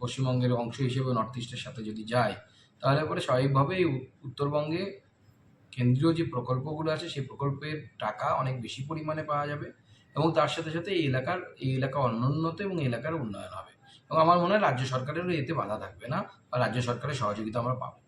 পশ্চিমবঙ্গের অংশ হিসেবে নর্থ ইস্টের সাথে যদি যায়, তাহলে পরে স্বাভাবিকভাবেই উত্তরবঙ্গে কেন্দ্রীয় যে প্রকল্পগুলো আছে, সেই প্রকল্পের টাকা অনেক বেশি পরিমাণে পাওয়া যাবে এবং তার সাথে সাথে এই এলাকার, এই এলাকা অনুন্নত এবং এলাকার উন্নয়ন হবে। এবং আমার মনে হয় রাজ্য সরকারেরও এতে বাধা থাকবে না বা রাজ্য সরকারের সহযোগিতা আমরা পাবো।